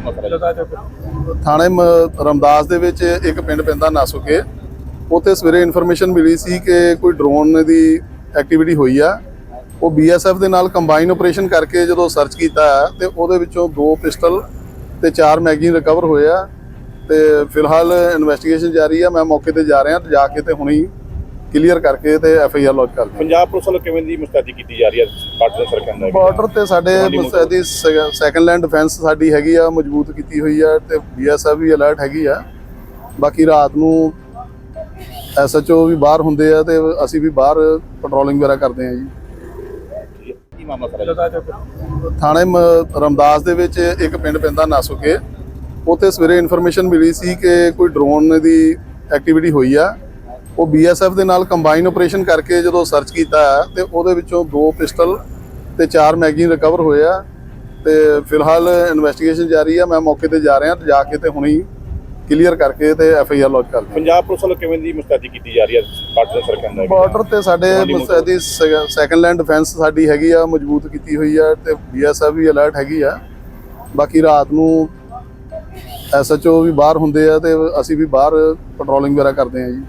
ਕੀ ਮਾਮਲਾ ਥਾਣੇ ਮ- ਰਮਦਾਸ ਦੇ ਵਿੱਚ ਇੱਕ ਪਿੰਡ ਪੈਂਦਾ ਨਾਸੋਕੇ। ਉੱਥੇ ਸਵੇਰੇ ਇਨਫੋਰਮੇਸ਼ਨ ਮਿਲੀ ਸੀ ਕਿ ਕੋਈ ਡਰੋਨ ਦੀ ਐਕਟੀਵਿਟੀ ਹੋਈ ਆ। ਉਹ ਬੀਐਸਐਫ ਦੇ ਨਾਲ ਕੰਬਾਈਨ ਆਪਰੇਸ਼ਨ ਕਰਕੇ ਜਦੋਂ ਸਰਚ ਕੀਤਾ ਤੇ ਉਹਦੇ ਵਿੱਚੋਂ ਦੋ ਪਿਸਟਲ ਤੇ ਚਾਰ ਮੈਗਜ਼ੀਨ ਰਿਕਵਰ ਹੋਏ ਆ। ਤੇ ਫਿਲਹਾਲ ਇਨਵੈਸਟੀਗੇਸ਼ਨ ਜਾਰੀ ਆ। ਮੈਂ ਮੌਕੇ ਤੇ ਜਾ ਰਿਹਾ ਤੇ ਜਾ ਕੇ ਤੇ ਹੁਣੇ ਕਲੀਅਰ ਕਰਕੇ ਤੇ ਐਫ ਆਈ ਆਰ ਲੌਂਚ ਕਰ ਪੰਜਾਬ ਪੁਲਿਸ ਵੱਲੋਂ ਕਿਵੇਂ ਦੀ ਮੁਸਤੈਦੀ ਕੀਤੀ ਜਾ ਰਹੀ ਹੈ? ਬਾਰਡਰ ਸਰਕਾਰ ਦਾ ਬਾਰਡਰ ਤੇ ਸਾਡੇ ਤੁਹਾਡੀ ਮਦਦ। ਦੀ ਸੈਕੰਡ ਲੈਂਡ ਡਿਫੈਂਸ ਸਾਡੀ ਹੈਗੀ ਆ ਮਜ਼ਬੂਤ ਕੀਤੀ ਹੋਈ ਆ ਤੇ ਬੀਐਸਐਫ ਵੀ ਅਲਰਟ ਹੈਗੀ ਆ। ਬਾਕੀ ਰਾਤ ਨੂੰ ਐਸਐਚਓ ਵੀ ਬਾਹਰ ਹੁੰਦੇ ਆ ਤੇ ਅਸੀਂ ਵੀ ਬਾਹਰ ਪੈਟਰੋਲਿੰਗ ਵਗੈਰਾ ਕਰਦੇ ਆ ਜੀ। ਕੀ ਮਾਮਲਾ ਸਾਰਾ ਥਾਣੇ ਰਮਦਾਸ ਦੇ ਵਿੱਚ ਇੱਕ ਪਿੰਡ ਪੈਂਦਾ ਨਾਸੋਕੇ। ਉੱਥੇ ਸਵੇਰੇ ਇਨਫੋਰਮੇਸ਼ਨ ਮਿਲੀ ਸੀ ਕਿ ਕੋਈ ਡਰੋਨ ਦੀ ਐਕਟੀਵਿਟੀ ਹੋਈ ਆ। ਉਹ ਬੀਐਸਐਫ ਦੇ ਨਾਲ ਕੰਬਾਈਨ ਆਪਰੇਸ਼ਨ ਕਰਕੇ ਜਦੋਂ ਸਰਚ ਕੀਤਾ ਤੇ ਉਹਦੇ ਵਿੱਚੋਂ ਦੋ ਪਿਸਟਲ ਤੇ ਚਾਰ ਮੈਗਜ਼ੀਨ ਰਿਕਵਰ ਹੋਏ ਆ। ਤੇ ਫਿਲਹਾਲ ਇਨਵੈਸਟੀਗੇਸ਼ਨ ਜਾਰੀ ਆ। ਮੈਂ ਮੌਕੇ ਤੇ ਜਾ ਰਿਹਾ ਤੇ ਜਾ ਕੇ ਤੇ ਹੁਣੀ ਕਲੀਅਰ ਕਰਕੇ ਤੇ ਐਫ ਆਈ ਆਰ ਲੌਂਚ ਕਰ ਪੰਜਾਬ ਪੁਲਿਸ ਵੱਲੋਂ ਕਿਵੇਂ ਦੀ ਮੁਸਤੈਦੀ ਕੀਤੀ ਜਾ ਰਹੀ ਹੈ ਬਾਰਡਰ ਸਰਕਾਰ ਦਾ ਬਾਰਡਰ ਤੇ ਸਾਡੇ ਤੁਹਾਡੀ ਮਦਦ। ਦੀ ਸੈਕੰਡ ਲੈਂਡ ਡਿਫੈਂਸ ਸਾਡੀ ਹੈਗੀ ਆ ਮਜ਼ਬੂਤ ਕੀਤੀ ਹੋਈ ਆ ਤੇ ਬੀਐਸਐਫ ਵੀ ਅਲਰਟ ਹੈਗੀ ਆ। ਬਾਕੀ ਰਾਤ ਨੂੰ ਐਸਐਚਓ ਵੀ ਬਾਹਰ ਹੁੰਦੇ ਆ ਤੇ ਅਸੀਂ ਵੀ ਬਾਹਰ ਪੈਟਰੋਲਿੰਗ ਵਗੈਰਾ ਕਰਦੇ ਆ ਜੀ।